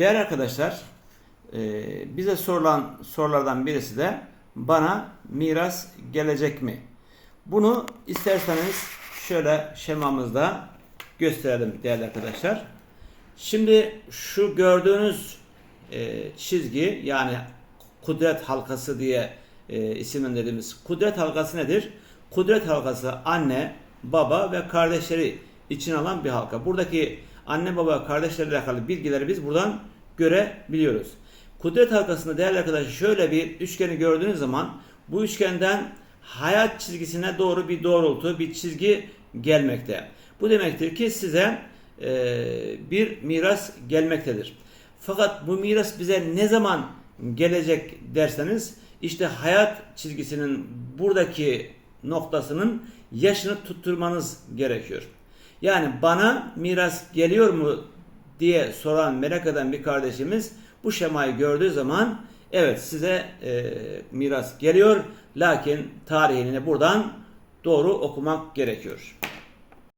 Değerli arkadaşlar, e, bize sorulan sorulardan birisi de bana miras gelecek mi? Bunu isterseniz şöyle şemamızda gösterelim değerli arkadaşlar. Şimdi şu gördüğünüz e, çizgi yani kudret halkası diye e, isimlendirdiğimiz kudret halkası nedir? Kudret halkası anne, baba ve kardeşleri için alan bir halka. Buradaki anne, baba, kardeşlerle alakalı bilgileri biz buradan görebiliyoruz. Kudret halkasında değerli arkadaşlar şöyle bir üçgeni gördüğünüz zaman bu üçgenden hayat çizgisine doğru bir doğrultu, bir çizgi gelmekte. Bu demektir ki size e, bir miras gelmektedir. Fakat bu miras bize ne zaman gelecek derseniz işte hayat çizgisinin buradaki noktasının yaşını tutturmanız gerekiyor. Yani bana miras geliyor mu diye soran merak eden bir kardeşimiz bu şemayı gördüğü zaman evet size e, miras geliyor lakin tarihini buradan doğru okumak gerekiyor.